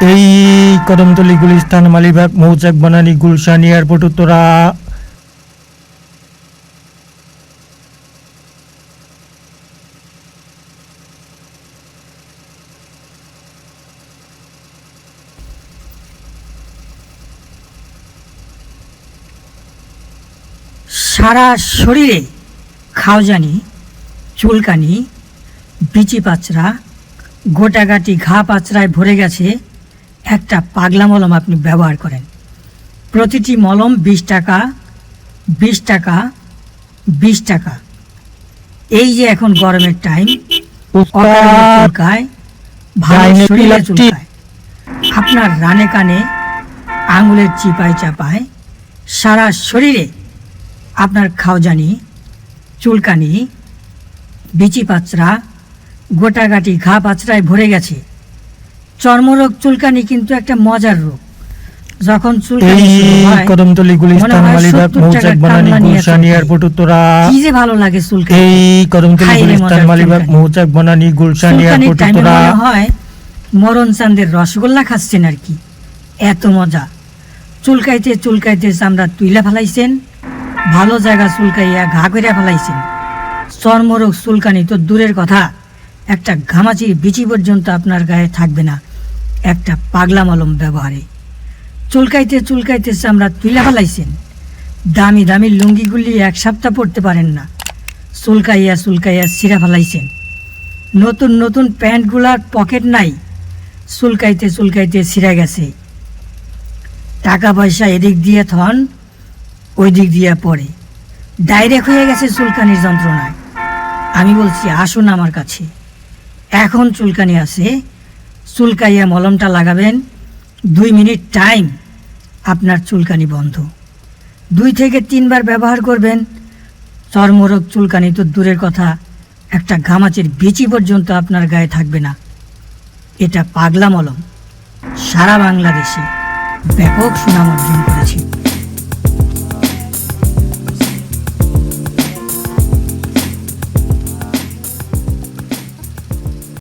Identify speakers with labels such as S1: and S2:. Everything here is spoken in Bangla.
S1: এই কদমতলি গুলিস্তান, মালিবাগ, মৌচাক, বানানি, গুলশান এয়ারপোর্ট, উত্তরা।
S2: সারা শরীরে খাওজানি, চুলকানি, বিচি পাচরা গোটাগাটি ঘা পাচরায় ভরে গেছে একটা পাগলা মলম আপনি ব্যবহার করেন। প্রতিটি মলম বিশ টাকা বিশ টাকা বিশ টাকা। এই যে এখন গরমের টাইম অকারণে চুলকায় ভালো শরীরে চুলকায় আপনার রানে কানে আঙুলের চিপায় চাপায় সারা শরীরে আপনার খাওজানি চুলকানি বিচি পাচরা গোটাগাটি ঘা পাচরায় ভরে গেছে। চর্মরোগ চুলকানি কিন্তু একটা মজার রোগ। যখন চুলকানি
S1: এই
S2: শুরু
S1: কদমতলি গুলিস্তান মালিবাগ মৌচাক
S2: টাকার
S1: বানানি
S2: কামলা নিয়ে
S1: গুলশান এয়ারপোর্ট উত্তরা।
S2: কি যে ভালো লাগে চুলকানি।
S1: এই কদমতলি গুলিস্তান মালিবাগ মৌচাক বানানি গুলশান এয়ারপোর্ট উত্তরা।
S2: হয় মরণ চাঁদের রসগোল্লা খাচ্ছেন আর কি। এত মজা। চুলকাইতে চুলকাইতে চামড়া তুইলা ফেলাইছেন ভালো জায়গা চুলকাইয়া ঘা কইরা ফেলাইছেন। চর্মরোগ চুলকানি তো দূরের কথা একটা ঘামাচি বিচি পর্যন্ত আপনার গায়ে থাকবে না। একটা পাগলা মলম ব্যবহারে। চুলকাইতে চুলকাইতে চামড়া তুইলা ফেলাইছেন। দামি দামি লুঙ্গিগুলি এক সপ্তাহ পরতে পারেন না। চুলকাইয়া চুলকাইয়া ছিঁড়া ফেলাইছেন। নতুন নতুন প্যান্টগুলার পকেট নাই। চুলকাইতে চুলকাইতে ছিঁড়ে গেছে। টাকা পয়সা এদিক দিয়ে থন ওই দিক দিয়ে পড়ে। ডাইরেক্ট হয়ে গেছে চুলকানির যন্ত্রণায়। আমি বলছি, আসুন আমার কাছে। এখন চুলকানি আছে চুলকাইয়া মলমটা লাগাবেন, দুই মিনিট টাইম আপনার চুলকানি বন্ধ। দুই থেকে তিনবার ব্যবহার করবেন, চর্মরোগ চুলকানি তো দূরের কথা, একটা ঘামাচের বিচি পর্যন্ত আপনার গায়ে থাকবে না। এটা পাগলা মলম, সারা বাংলাদেশে ব্যাপক সুনাম অর্জন করেছে